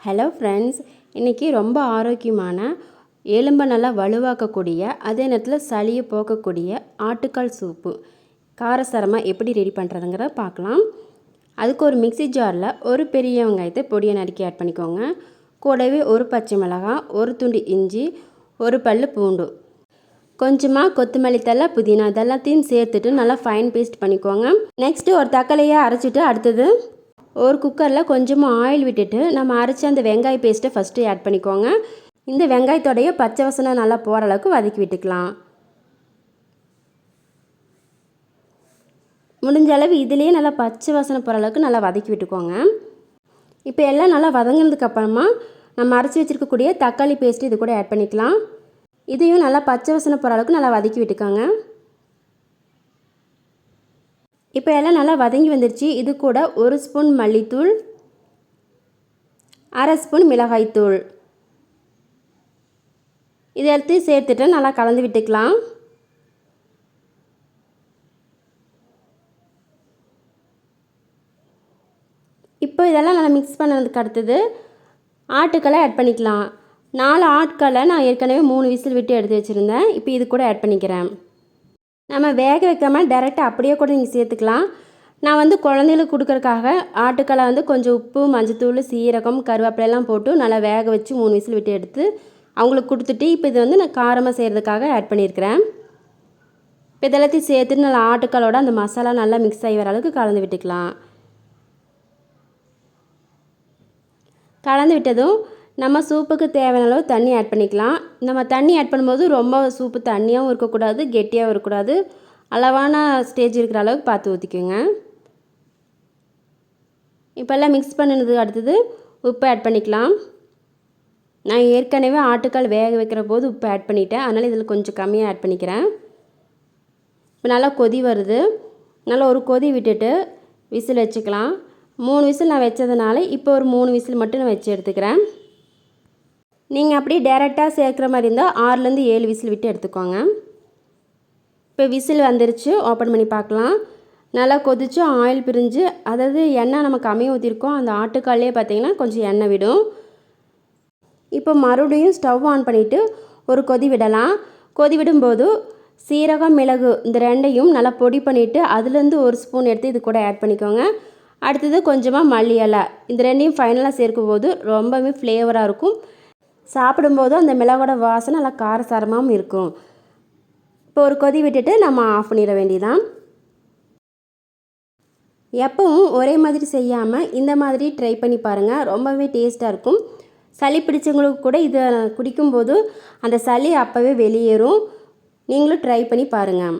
Hello friends இன்றைக்கி ரொம்ப ஆரோக்கியமான எலும்பை நல்லா வலுவாக்கக்கூடிய அதே நேரத்தில் சளியை போக்கக்கூடிய ஆட்டுக்கால் சூப்பு. காரசாரமாக எப்படி ரெடி பண்ணுறதுங்கிறத பார்க்கலாம். அதுக்கு ஒரு மிக்ஸி ஜாரில் ஒரு பெரிய வெங்காயத்தை பொடியை நறுக்கி ஆட் பண்ணிக்கோங்க. கூடவே ஒரு பச்சை மிளகாய் ஒரு துண்டு இஞ்சி ஒரு பல் பூண்டு. கொஞ்சமாக கொத்தமல்லி தழை புதினா இதெல்லாத்தையும் சேர்த்துட்டு நல்லா ஃபைன் பேஸ்ட் பண்ணிக்கோங்க. நெக்ஸ்ட்டு ஒரு தக்காளியை அரைச்சிட்டு அடுத்தது ஒரு குக்கரில் கொஞ்சமாக ஆயில் விட்டுட்டு நம்ம அரைச்ச அந்த வெங்காய பேஸ்ட்டை ஃபஸ்ட்டு ஆட் பண்ணிக்கோங்க. இந்த வெங்காயத்தோடைய பச்சை வசனம் நல்லா போகிற அளவுக்கு வதக்கி விட்டுக்கலாம். முடிஞ்ச அளவு இதுலேயே நல்லா பச்சை வாசனை போகிற அளவுக்கு நல்லா வதக்கி விட்டுக்கோங்க. இப்போ எல்லாம் நல்லா வதங்கினதுக்கப்புறமா நம்ம அரைச்சி வச்சுருக்கக்கூடிய தக்காளி பேஸ்ட்டு இது கூட ஆட் பண்ணிக்கலாம். இதையும் நல்லா பச்சை வாசனை போகிற அளவுக்கு நல்லா வதக்கி விட்டுக்கோங்க. இப்போ எல்லாம் நல்லா வதங்கி வந்துருச்சு. இது கூட ஒரு ஸ்பூன் மல்லித்தூள் அரை ஸ்பூன் மிளகாய்த்தூள். இதை எல்லாத்தையும் சேர்த்துட்டு நல்லா கலந்து விட்டுக்கலாம். இப்போ இதெல்லாம் நல்லா மிக்ஸ் பண்ணதுக்கு அடுத்தது ஆட்டுக்களை ஆட் பண்ணிக்கலாம். நாலு ஆட்களை நான் ஏற்கனவே மூணு விசில் விட்டு எடுத்து வச்சுருந்தேன். இப்போ இது கூட ஆட் பண்ணிக்கிறேன். நம்ம வேக வைக்காமல் டேரெக்டாக அப்படியே கூட நீங்கள் சேர்த்துக்கலாம். நான் வந்து குழந்தைகளுக்கு கொடுக்குறக்காக ஆட்டுக்களை வந்து கொஞ்சம் உப்பு மஞ்சத்தூள் சீரகம் கருவேப்பிலையெல்லாம் போட்டு நல்லா வேக வச்சு மூணு விசில் விட்டு எடுத்து அவங்களுக்கு கொடுத்துட்டு இப்போ இது வந்து நான் காரமாக செய்கிறதுக்காக ஆட் பண்ணியிருக்கிறேன். இப்போ இதெல்லாத்தையும் சேர்த்துட்டு நல்லா ஆட்டுக்களோட அந்த மசாலா நல்லா மிக்ஸ் ஆகி வர அளவுக்கு கலந்து விட்டுக்கலாம். கலந்து விட்டதும் நம்ம சூப்புக்கு தேவையான அளவு தண்ணி ஆட் பண்ணிக்கலாம். நம்ம தண்ணி ஆட் பண்ணும்போது ரொம்ப சூப்பு தண்ணியாகவும் இருக்கக்கூடாது கெட்டியாகவும் இருக்கக்கூடாது. அளவான ஸ்டேஜ் இருக்கிற அளவுக்கு பார்த்து ஊற்றிக்கோங்க இப்போல்லாம் மிக்ஸ் பண்ணினது அடுத்தது உப்பு ஆட் பண்ணிக்கலாம். நான் ஏற்கனவே ஆட்டுக்கால் வேக வைக்கிற போது உப்பு ஆட் பண்ணிட்டேன். அதனால் இதில் கொஞ்சம் கம்மியாக ஆட் பண்ணிக்கிறேன். இப்போ நல்லா கொதி வருது. நல்லா ஒரு கொதி விட்டுட்டு விசில் வச்சுக்கலாம். மூணு விசில் நான் வச்சதுனால இப்போ ஒரு மூணு விசில் மட்டும் நான் வச்சு எடுத்துக்கிறேன். நீங்கள் அப்படியே டேரெக்டாக சேர்க்குற மாதிரி இருந்தால் ஆறுலேருந்து ஏழு விசில் விட்டு எடுத்துக்கோங்க. இப்போ விசில் வந்துருச்சு ஓப்பன் பண்ணி பார்க்கலாம். நல்லா கொதித்து ஆயில் பிரிஞ்சு அதாவது எண்ணெய் நம்ம கம்மியாக ஊற்றிருக்கோம் அந்த ஆட்டுக்காலே பார்த்திங்கன்னா கொஞ்சம் எண்ணெய் விடும். இப்போ மறுபடியும் ஸ்டவ் ஆன் பண்ணிவிட்டு ஒரு கொதி விடலாம். கொதி விடும்போது சீரகம் மிளகு இந்த ரெண்டையும் நல்லா பொடி பண்ணிவிட்டு அதுலேருந்து ஒரு ஸ்பூன் எடுத்து இது கூட ஆட் பண்ணிக்கோங்க. அடுத்தது கொஞ்சமாக மல்லி இலை. இந்த ரெண்டையும் ஃபைனலாக சேர்க்கும் போது ரொம்பவே ஃப்ளேவராக இருக்கும். சாப்பிடும்போதும் அந்த மிளகோட வாசனை நல்லா காரசாரமாகவும் இருக்கும். இப்போ ஒரு கொதி விட்டுட்டு நம்ம ஆஃப் பண்ணிட வேண்டியதான் எப்பவும் ஒரே மாதிரி செய்யாமல் இந்த மாதிரி ட்ரை பண்ணி பாருங்கள் ரொம்பவே டேஸ்ட்டாக இருக்கும். சளி பிடிச்சவங்களுக்கு கூட இதை குடிக்கும்போது அந்த சளி அப்போவே வெளியேறும். நீங்களும் ட்ரை பண்ணி பாருங்கள்